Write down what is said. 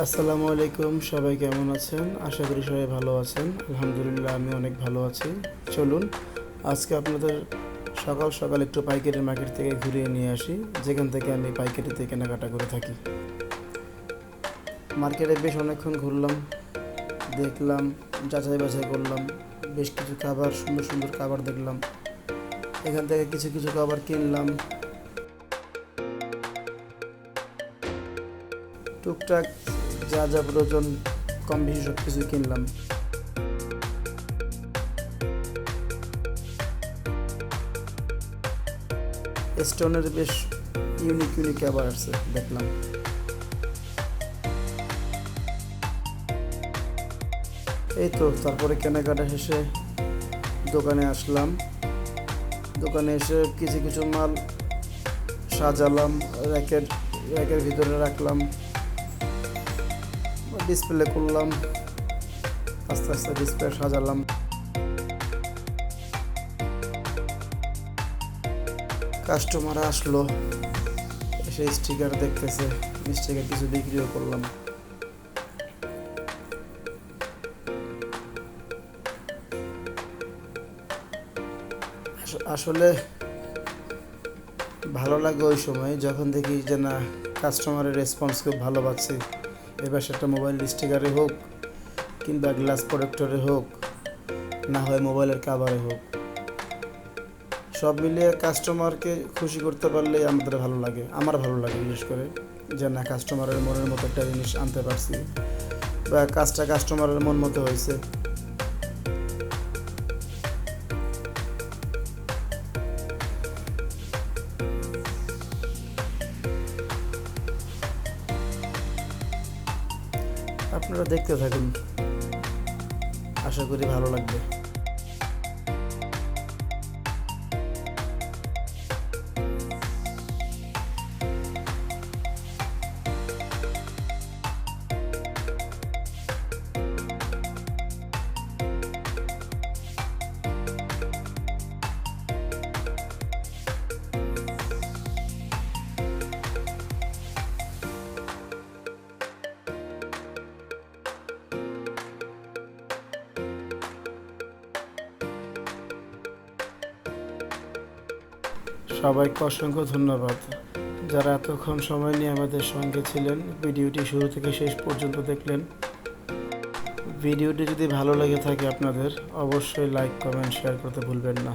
আসসালামু আলাইকুম, সবাই কেমন আছেন? আশা করি সবাই ভালো আছেন। আলহামদুলিল্লাহ, আমি অনেক ভালো আছি। চলুন, আজকে আপনাদের সকাল সকাল একটু পাইকারি মার্কেট থেকে ঘুরিয়ে নিয়ে আসি। যেখান থেকে আমি পাইকারিতে কেনাকাটা করে থাকি। মার্কেটে বেশ অনেকক্ষণ ঘুরলাম, দেখলাম, যাচাই বাছাই করলাম, বেশ কিছু খাবার, সুন্দর সুন্দর খাবার দেখলাম। এখান থেকে কিছু কিছু খাবার কিনলাম। টুকটাক যা যা প্রয়োজন, কম বেশি সব কিছু কিনলাম। স্টোনের বেশ ইউনিক ইউনিক খাবার আছে, দেখলাম। এই তো, তারপরে কেনাকাটা শেষে দোকানে আসলাম। দোকানে এসে কিছু কিছু মাল সাজালাম, র্যাকের র্যাকের ভিতরে রাখলাম। ডিসপ্লে করলাম। আস্তে আস্তে ডিসপ্লে সাজালাম। কাস্টমার আসলো। এসে স্টিকার দেখতেছে। স্টিকার কিছু বিক্রিও করলাম। আসলে ভালো লাগে ওই সময়, যখন দেখি যে না কাস্টমারের রেসপন্স খুব ভালো পাচ্ছি। এবার সেটা মোবাইল স্টিকারে হোক কিংবা গ্লাস প্রোডাক্টরে হোক, না হয় মোবাইলের কাভারে হোক, সব মিলিয়ে কাস্টমারকে খুশি করতে পারলে আমাদের ভালো লাগে, আমার ভালো লাগে বিশেষ করে যে না কাস্টমারের মনের মতো একটা জিনিস আনতে পারছি বা কাজটা কাস্টমারের মন মতো হয়েছে। আপনারা দেখতে থাকুন। আশা করি ভালো লাগবে। সবাইকে অসংখ্য ধন্যবাদ। যারা এতক্ষণ সময় নিয়ে আমাদের সঙ্গে ছিলেন, ভিডিওটি শুরু থেকে শেষ পর্যন্ত দেখলেন। ভিডিওটি যদি ভালো লেগে থাকে আপনাদের, অবশ্যই লাইক কমেন্ট শেয়ার করতে ভুলবেন না।